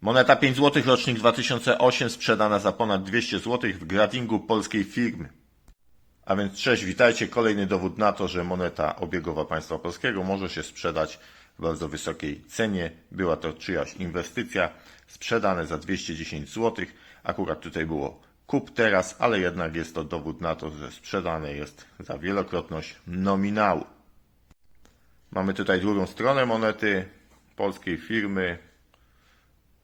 Moneta 5 zł, rocznik 2008, sprzedana za ponad 200 zł w gradingu polskiej firmy. A więc cześć, witajcie. Kolejny dowód na to, że moneta obiegowa państwa polskiego może się sprzedać w bardzo wysokiej cenie. Była to czyjaś inwestycja, sprzedane za 210 zł. Akurat tutaj było kup teraz, ale jednak jest to dowód na to, że sprzedane jest za wielokrotność nominału. Mamy tutaj drugą stronę monety polskiej firmy.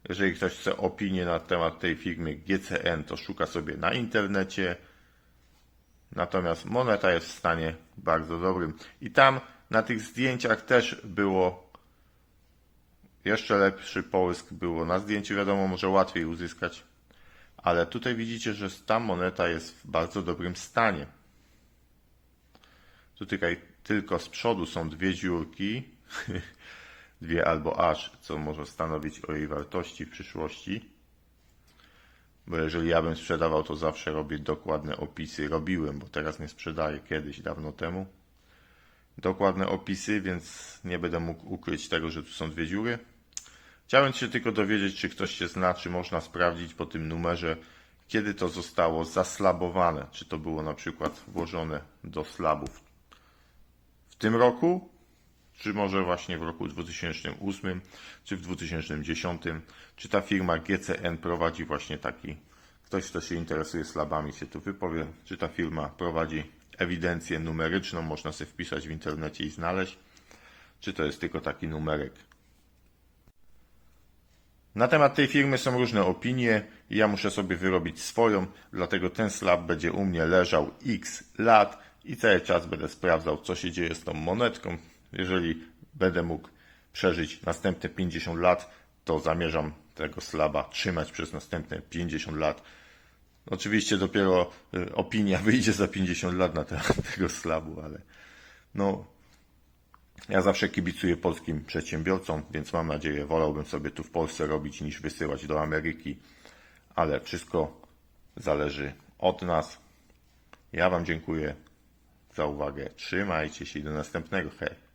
Jeżeli ktoś chce opinię na temat tej firmy GCN, to szuka sobie na internecie. Natomiast moneta jest w stanie bardzo dobrym. I tam na tych zdjęciach też było jeszcze lepszy połysk było. Na zdjęciu wiadomo, może łatwiej uzyskać. Ale tutaj widzicie, że ta moneta jest w bardzo dobrym stanie. Tutaj tylko z przodu są dwie dziurki. Dwie albo aż, co może stanowić o jej wartości w przyszłości. Bo jeżeli ja bym sprzedawał, to zawsze robię dokładne opisy. Robiłem, bo teraz nie sprzedaję, kiedyś, dawno temu. Dokładne opisy, więc nie będę mógł ukryć tego, że tu są dwie dziury. Chciałem się tylko dowiedzieć, czy ktoś się zna, czy można sprawdzić po tym numerze, kiedy to zostało zaslabowane. Czy to było na przykład włożone do slabów w tym roku, czy może właśnie w roku 2008, czy w 2010, czy ta firma GCN prowadzi właśnie taki, ktoś kto się interesuje slabami się tu wypowie, czy ta firma prowadzi ewidencję numeryczną, można sobie wpisać w internecie i znaleźć, czy to jest tylko taki numerek. Na temat tej firmy są różne opinie i ja muszę sobie wyrobić swoją, dlatego ten slab będzie u mnie leżał x lat i cały czas będę sprawdzał, co się dzieje z tą monetką. Jeżeli będę mógł przeżyć następne 50 lat, to zamierzam tego slaba trzymać przez następne 50 lat. Oczywiście dopiero y, opinia wyjdzie za 50 lat na temat tego slabu, ale no ja zawsze kibicuję polskim przedsiębiorcom, więc mam nadzieję, wolałbym sobie tu w Polsce robić niż wysyłać do Ameryki, ale wszystko zależy od nas. Ja Wam dziękuję za uwagę. Trzymajcie się i do następnego. Hej.